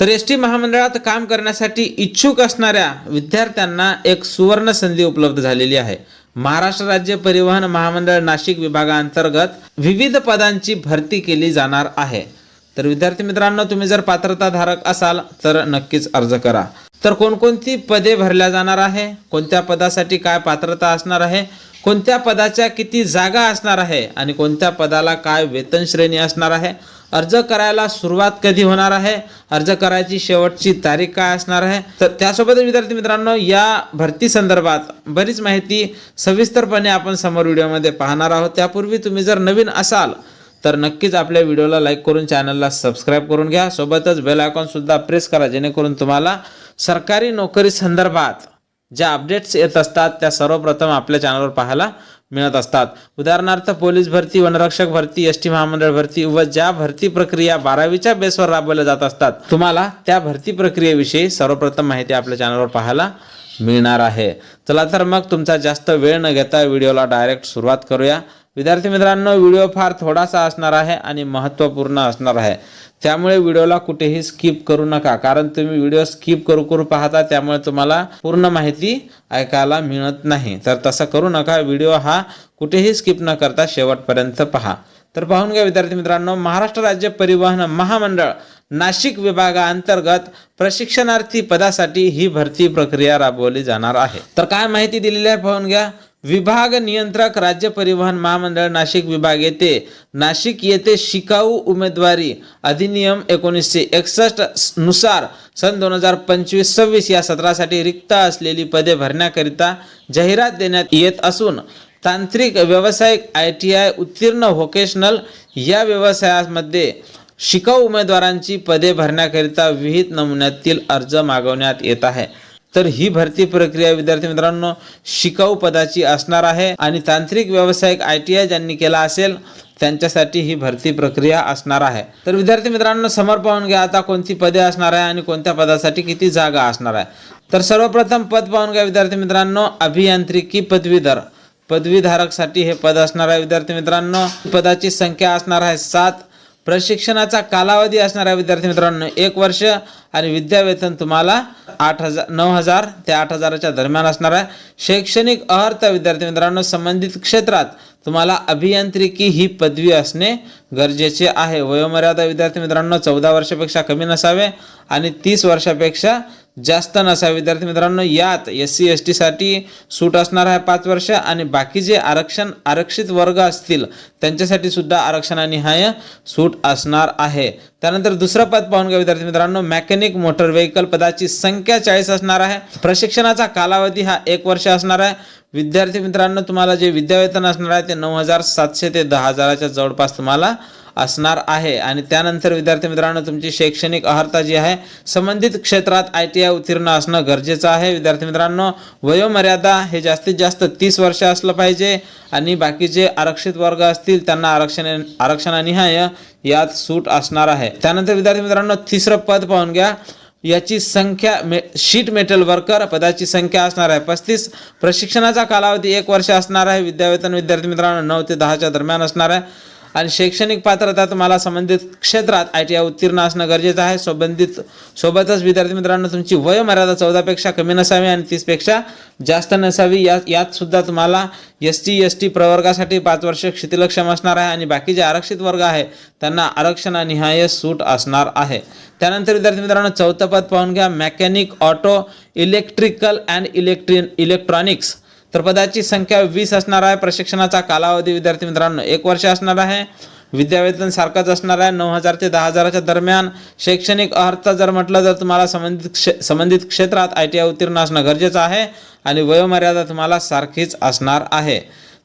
तर S T महामंडळात काम करण्यासाठी इच्छुक असणाऱ्या विद्यार्थ्यांना एक सुवर्ण संधी उपलब्ध झालेली आहे. महाराष्ट्र राज्य परिवहन महामंडळ नाशिक विभागाअंतर्गत विविध पदांची भरती केली जाणार आहे. तर विद्यार्थी मित्रांनो तुम्ही जर पात्रताधारक असाल तर नक्कीच अर्ज करा. तर कोणकोणती पदे भरल्या जाणार आहे? कोणत्या पदासाठी काय पात्रता असणार आहे? कोणत्या पदाच्या किती जागा असणार आहे? आणि कोणत्या पदाला काय वेतन श्रेणी असणार आहे? अर्ज करायला सुरुवात कधी होणार आहे? अर्ज करायची शेवटची तारीख काय असणार आहे? तर त्यासोबत विद्यार्थी मित्रांनो या भरती संदर्भात बरीच माहिती सविस्तरपणे आपण समोर व्हिडिओमध्ये पाहणार आहोत. त्यापूर्वी तुम्ही जर नवीन असाल तर नक्कीच आपल्या व्हिडिओला लाईक करून चॅनलला सबस्क्राईब करून घ्या. सोबतच बेल आयकॉनसुद्धा प्रेस करा जेणेकरून तुम्हाला सरकारी नोकरी संदर्भात ज्या अपडेट्स येत असतात त्या सर्वप्रथम आपल्या चॅनलवर पाहायला मिळत असतात. उदाहरणार्थ पोलीस भरती वनरक्षक भरती एस टी महामंडळ भरती व ज्या भरती प्रक्रिया बारावीच्या बेसवर राबवल्या जात असतात. तुम्हाला त्या भरती प्रक्रियेविषयी सर्वप्रथम माहिती आपल्या चॅनलवर पाहायला मिळणार आहे. चला तर मग तुमचा जास्त वेळ न घेता व्हिडिओला डायरेक्ट सुरुवात करूया. विद्यार्थी मित्रांनो व्हिडिओ फार थोडासा असणार आहे आणि महत्त्वपूर्ण असणार आहे. त्यामुळे व्हिडिओला कुठेही स्किप करू नका. कारण तुम्ही व्हिडिओ स्किप करू करू पाहता त्यामुळे तुम्हाला पूर्ण माहिती ऐकायला मिळत नाही. तर तसं करू नका. व्हिडिओ हा कुठेही स्किप न करता शेवटपर्यंत पहा. तर पाहून घ्या विद्यार्थी मित्रांनो महाराष्ट्र राज्य परिवहन महामंडळ नाशिक विभागाअंतर्गत प्रशिक्षणार्थी पदासाठी ही भरती प्रक्रिया राबवली जाणार आहे. तर काय माहिती दिलेली आहे? पाहून घ्या. विभाग नियंत्रक राज्य परिवहन महामंडळ नाशिक विभाग येथे नाशिक येथे शिकाऊ उमेदवारी अधिनियम एकोणीसशे एकसष्टनुसार सन दोन हजार पंचवीस सव्वीस या सत्रासाठी रिक्त असलेली पदे भरण्याकरिता जाहिरात देण्यात येत असून तांत्रिक व्यावसायिक आय टी आय उत्तीर्ण व्होकेशनल या व्यवसायामध्ये शिकाऊ उमेदवारांची पदे भरण्याकरिता विहित नमुन्यातील अर्ज मागवण्यात येत आहे. तर ही भरती प्रक्रिया विद्यार्थी मित्रांनो शिकाऊ पदाची असणार आहे. आणि तांत्रिक व्यावसायिक आय टी आय ज्यांनी केला असेल त्यांच्यासाठी ही भरती प्रक्रिया असणार आहे. तर विद्यार्थी मित्रांनो समोर पाहून घ्या. आता कोणती पदे असणार आहे आणि कोणत्या पदासाठी किती जागा असणार आहे? तर सर्वप्रथम पद पाहून घ्या विद्यार्थी मित्रांनो. अभियांत्रिकी पदवीधर. पदवीधारकसाठी हे पद असणार आहे विद्यार्थी मित्रांनो. पदाची संख्या असणार आहे सात. प्रशिक्षणाचा कालावधी असणार आहे विद्यार्थी मित्रांनो एक वर्ष. आणि विद्यावेतन तुम्हाला आठ हजार नऊ हजार ते आठ हजाराच्या दरम्यान असणार आहे. शैक्षणिक अर्थ विद्यार्थी मित्रांनो संबंधित क्षेत्रात तुम्हाला अभियांत्रिकी ही पदवी असणे गरजेचे आहे. वयोमर्यादा विद्यार्थी मित्रांनो चौदा वर्षापेक्षा कमी नसावे. आणि तीस वर्षापेक्षा जास्त नसा विद्यार्थी मित्रांनो यात एस सी एस टीसाठी सूट असणार आहे पाच वर्ष आणि बाकी जे आरक्षण आरक्षित वर्ग असतील त्यांच्यासाठी सुद्धा आरक्षणानिहाय सूट असणार आहे. त्यानंतर दुसरं पद पाहून घ्या विद्यार्थी मित्रांनो मेकॅनिक मोटर व्हेकल पदाची संख्या चाळीस असणार आहे. प्रशिक्षणाचा कालावधी हा एक वर्ष असणार आहे. विद्यार्थी मित्रांनो तुम्हाला जे विद्यावेतन असणार आहे ते नऊ हजार सातशे ते दहा हजाराच्या जवळपास तुम्हाला असणार आहे. आणि त्यानंतर विद्यार्थी मित्रांनो तुमची शैक्षणिक अर्हता जी आहे संबंधित क्षेत्रात आय टी आय उत्तीर्ण असणं गरजेचं आहे. विद्यार्थी मित्रांनो वयोमर्यादा हे जास्तीत जास्त तीस वर्ष असलं पाहिजे आणि बाकीचे आरक्षित वर्ग असतील त्यांना आरक्षण आरक्षणानिहाय यात सूट असणार आहे. त्यानंतर विद्यार्थी मित्रांनो तिसरं पद पाहून घ्या. याची संख्या मे शीट मेटल वर्कर पदाची संख्या असणार आहे. पस्तीस. प्रशिक्षणाचा कालावधी एक वर्ष असणार आहे. विद्यावेतन विद्यार्थी मित्रांनो नऊ ते दहाच्या दरम्यान असणार आहे. आणि शैक्षणिक पात्रता तुम्हाला संबंधित क्षेत्रात आय टी आय उत्तीर्ण असणं गरजेचं आहे. संबंधित सोबतच विद्यार्थी मित्रांनो तुमची वयमर्यादा चौदापेक्षा कमी नसावी आणि तीसपेक्षा जास्त नसावी. या यात सुद्धा तुम्हाला एस टी एस टी प्रवर्गासाठी पाच वर्ष क्षितिलक्षम असणार आहे आणि बाकी जे आरक्षित वर्ग आहे त्यांना आरक्षणानिहाय सूट असणार आहे. त्यानंतर विद्यार्थी मित्रांनो चौथं पद पाहून घ्या. Mechanic auto electrical and इलेक्ट्रि electronics तर पदाची संख्या वीस असणार आहे. प्रशिक्षणाचा कालावधी विद्यार्थी मित्रांनो एक वर्ष असणार आहे. विद्यावेतन सारखंच असणार आहे. नऊ हजार ते दहा हजाराच्या दरम्यान शैक्षणिक अर्थ जर म्हटलं तर तुम्हाला संबंधित क्षे संबंधित क्षेत्रात आय टी आय उत्तीर्ण असणं गरजेचं आहे आणि वयोमर्यादा तुम्हाला सारखीच असणार आहे.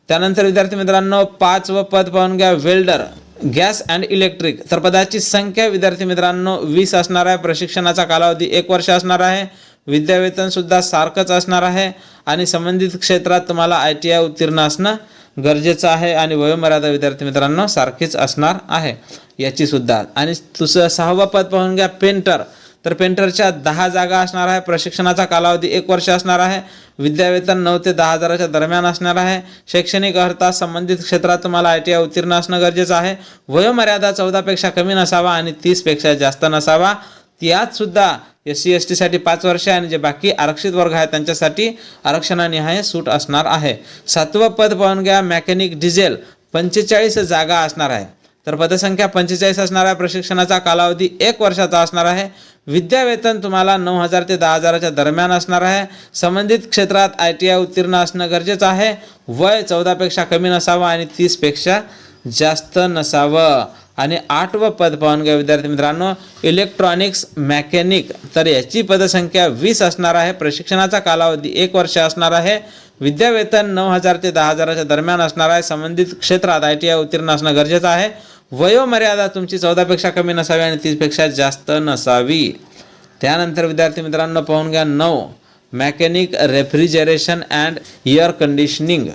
त्यानंतर विद्यार्थी मित्रांनो पाच व पद पाहून घ्या. Welder gas and electric. तर पदाची संख्या विद्यार्थी मित्रांनो वीस असणार आहे. प्रशिक्षणाचा कालावधी एक वर्ष असणार आहे. विद्यावेतनसुद्धा सारखंच असणार आहे आणि संबंधित क्षेत्रात तुम्हाला आय टी आय उत्तीर्ण असणं गरजेचं आहे आणि वयोमर्यादा विद्यार्थी मित्रांनो सारखीच असणार आहे. याची सुद्धा. आणि दुसरं सहावं पद पाहून घ्या पेंटर. तर पेंटरच्या दहा जागा असणार आहे प्रशिक्षणाचा कालावधी एक वर्ष असणार आहे विद्यावेतन नऊ ते दहा हजाराच्या दरम्यान असणार आहे शैक्षणिक अर्हता संबंधित क्षेत्रात तुम्हाला आय टी आय उत्तीर्ण असणं गरजेचं आहे वयोमर्यादा चौदापेक्षा कमी नसावा आणि तीसपेक्षा जास्त नसावा. यात सुद्धा एस सी एस टीसाठी पाच वर्ष आणि जे बाकी आरक्षित वर्ग आहे त्यांच्यासाठी आरक्षणानिहाय सूट असणार आहे. सातवं पद पाहून घ्या मेकॅनिक डिझेल पंचेचाळीस जागा असणार आहे. तर पदसंख्या पंचेचाळीस असणार आहे प्रशिक्षणाचा कालावधी एक वर्षाचा असणार आहे. विद्यावेतन तुम्हाला नऊ हजार ते दहा हजाराच्या दरम्यान असणार आहे. संबंधित क्षेत्रात आय टी आय उत्तीर्ण असणं गरजेचं आहे. वय चौदापेक्षा कमी नसावं आणि तीसपेक्षा जास्त नसावं. आणि आठवं पद पाहून घ्या विद्यार्थी मित्रांनो. इलेक्ट्रॉनिक्स मॅकॅनिक तर याची पदसंख्या वीस असणार आहे. प्रशिक्षणाचा कालावधी एक वर्ष असणार आहे. विद्यावेतन नऊ हजार ते दहा हजाराच्या दरम्यान असणार आहे. संबंधित क्षेत्रात आय टी आय उत्तीर्ण असणं गरजेचं आहे. वयोमर्यादा तुमची चौदापेक्षा कमी नसावी आणि तीसपेक्षा जास्त नसावी. त्यानंतर विद्यार्थी मित्रांनो पाहून घ्या नऊ. Mechanic refrigeration and air conditioning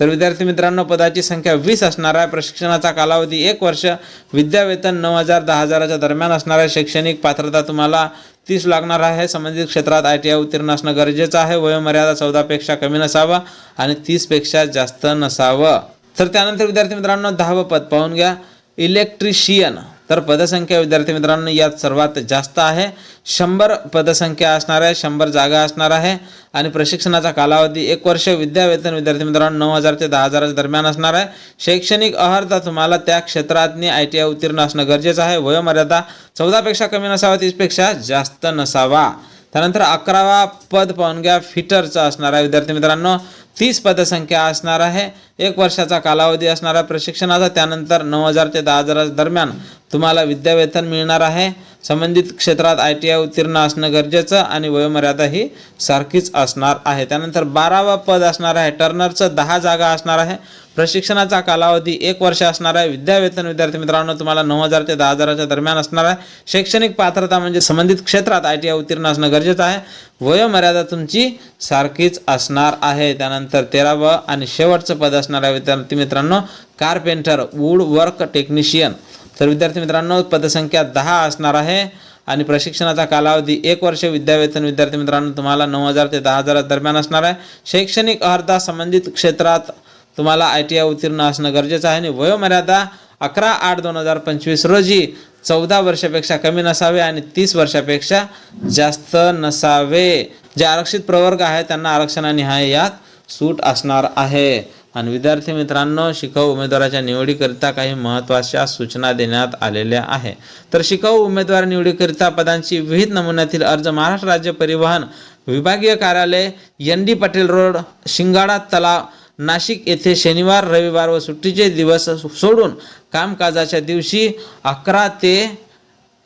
तर विद्यार्थी मित्रांनो पदाची संख्या वीस असणारा प्रशिक्षणाचा कालावधी एक वर्ष विद्यावेतन नऊ हजार दहा हजाराच्या दरम्यान असणाऱ्या शैक्षणिक पात्रता तुम्हाला तीस लागणार आहे. संबंधित क्षेत्रात आय टी आय उत्तीर्ण असणं गरजेचं आहे. वयोमर्यादा चौदापेक्षा कमी नसावा आणि तीसपेक्षा जास्त नसावं. तर त्यानंतर विद्यार्थी मित्रांनो दहावं पद पाहून घ्या. इलेक्ट्रिशियन. तर पदसंख्या विद्यार्थी मित्रांनो यात सर्वात जास्त आहे. शंभर पदसंख्या असणार आहे शंभर जागा असणार आहे. आणि प्रशिक्षणाचा कालावधी एक वर्ष विद्यावेतन विद्यार्थी मित्रांनो नऊ हजार ते दहा हजाराच्या दरम्यान असणार आहे. शैक्षणिक अर्हता तुम्हाला त्या क्षेत्रातनी आय टी आय उत्तीर्ण असणं गरजेचं आहे. वयोमर्यादा चौदापेक्षा कमी नसावा तीसपेक्षा जास्त नसावा. त्यानंतर अकरावा पद पाहून घ्या फिटरचा असणार आहे विद्यार्थी मित्रांनो तीस पदसंख्या असणार आहे. एक वर्षाचा कालावधी असणार आहे प्रशिक्षणाचा त्यानंतर नऊ हजार ते दहा हजारा दरम्यान तुम्हाला विद्यावेतन मिळणार आहे. संबंधित क्षेत्रात आय टी आय उत्तीर्ण असणं गरजेचं आणि वयोमर्यादा ही सारखीच असणार आहे. त्यानंतर बारावं पद असणार आहे. टर्नरचं दहा जागा असणार आहे. प्रशिक्षणाचा कालावधी एक वर्ष असणार आहे. विद्यावेतन विद्यार्थी मित्रांनो तुम्हाला नऊ हजार ते दहा हजाराच्या दरम्यान असणार आहे. शैक्षणिक पात्रता म्हणजे संबंधित क्षेत्रात आय टी आय उत्तीर्ण असणं गरजेचं आहे. वयोमर्यादा तुमची सारखीच असणार आहे. त्यानंतर तेरावं आणि शेवटचं पद असणार आहे. विद्यार्थी मित्रांनो कारपेंटर वूड वर्क टेक्निशियन. तर विद्यार्थी मित्रांनो पदसंख्या दहा असणार आहे आणि प्रशिक्षणाचा कालावधी एक वर्ष विद्यावेतन विद्यार्थी मित्रांनो तुम्हाला नऊ हजार ते दहा हजारा दरम्यान असणार आहे. शैक्षणिक अर्धा संबंधित क्षेत्रात तुम्हाला आय टी आय उत्तीर्ण असणं गरजेचं आहे आणि वयोमर्यादा अकरा आठ दोन हजार पंचवीस रोजी चौदा वर्षापेक्षा कमी नसावे आणि तीस वर्षापेक्षा जास्त नसावे. जे आरक्षित प्रवर्ग आहे त्यांना आरक्षणानिहाय यात सूट असणार आहे. आणि विद्यार्थी मित्रांनो शिकाऊ उमेदवाराच्या निवडीकरिता काही महत्त्वाच्या सूचना देण्यात आलेल्या आहे. तर शिकाऊ उमेदवार निवडीकरिता पदांची विविध नमुन्यातील अर्ज महाराष्ट्र राज्य परिवहन विभागीय कार्यालय N D Patel road Shingada Talav Nashik येथे शनिवार रविवार व सुट्टीचे दिवस सोडून कामकाजाच्या दिवशी अकरा ते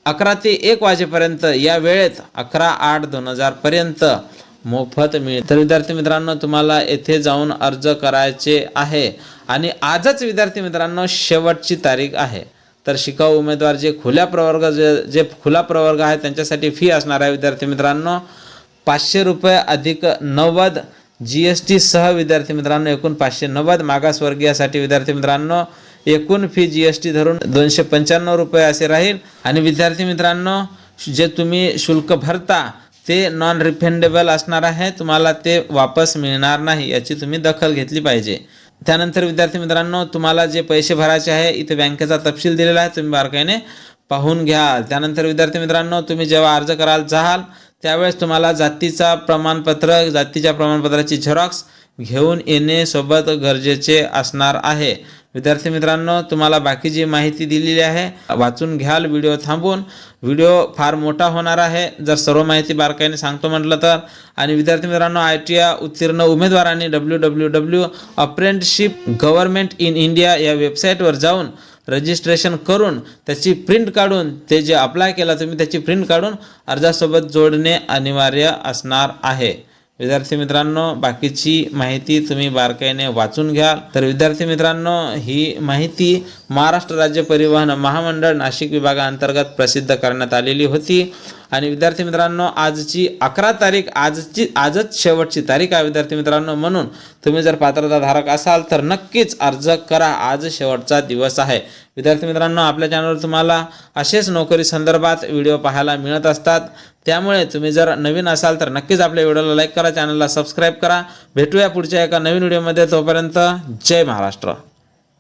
अकरा ते एक वाजेपर्यंत या वेळेत अकरा आठ दोन हजारपर्यंत मोफत मिळेल. तर विद्यार्थी मित्रांनो तुम्हाला येथे जाऊन अर्ज करायचे आहे. आणि आजच विद्यार्थी मित्रांनो शेवटची तारीख आहे. तर शिकाऊ उमेदवार जे खुल्या प्रवर्ग जे जे खुला प्रवर्ग आहे त्यांच्यासाठी फी असणार आहे विद्यार्थी मित्रांनो. पाचशे रुपये अधिक नव्वद जी एस टी सह विद्यार्थी मित्रांनो एकूण पाचशे नव्वद मागासवर्गीयासाठी विद्यार्थी मित्रांनो एकूण फी जी एस टी धरून दोनशे पंच्याण्णव रुपये असे राहील. आणि विद्यार्थी मित्रांनो जे तुम्ही शुल्क भरता ते नॉन रिफंडेबल असणार आहे तुम्हाला ते वापस मिळणार नाही याची तुम्ही दखल घेतली पाहिजे. त्यानंतर विद्यार्थी मित्रांनो तुम्हाला जे पैसे भरायचे आहे इथे बँकेचा तपशील दिलेला आहे तुम्ही बारकाईने पाहून घ्याल. त्यानंतर विद्यार्थी मित्रांनो तुम्ही जेव्हा अर्ज कराल जाल त्यावेळेस तुम्हाला जातीचा प्रमाणपत्र जातीच्या प्रमाणपत्राची झेरॉक्स घेऊन येणे सोबत गरजेचे असणार आहे. विद्यार्थी मित्रांनो तुम्हाला बाकी जी माहिती दिलेली आहे वाचून घ्याल व्हिडिओ थांबून. व्हिडिओ फार मोठा होणार आहे जर सर्व माहिती बारकाईने सांगतो म्हटलं तर. आणि विद्यार्थी मित्रांनो आय टी आय उत्तीर्ण उमेदवारांनी W W W apprenticeship government in India या वेबसाईटवर जाऊन रजिस्ट्रेशन करून त्याची प्रिंट काढून ते जे अप्लाय केला तुम्ही त्याची प्रिंट काढून अर्जासोबत जोडणे अनिवार्य असणार आहे. विद्यार्थी मित्रांनो बाकीची माहिती तुम्ही बारकाईने वाचून घ्याल. तर विद्यार्थी मित्रांनो ही माहिती महाराष्ट्र राज्य परिवहन महामंडळ नाशिक विभागाअंतर्गत प्रसिद्ध करण्यात आलेली होती. आणि विद्यार्थी मित्रांनो आजची अकरा तारीख आजची आजच शेवटची तारीख आहे विद्यार्थी मित्रांनो. म्हणून तुम्ही जर पात्रताधारक असाल तर नक्कीच अर्ज करा. आज शेवटचा दिवस आहे. विद्यार्थी मित्रांनो आपल्या चॅनलवर तुम्हाला असेच नोकरी संदर्भात व्हिडिओ पाहायला मिळत असतात. त्यामुळे तुम्ही जर नवीन असाल तर नक्कीच आपल्या व्हिडिओला लाईक करा चॅनलला सबस्क्राईब करा. भेटूया पुढच्या एका नवीन व्हिडिओमध्ये. तोपर्यंत जय महाराष्ट्र.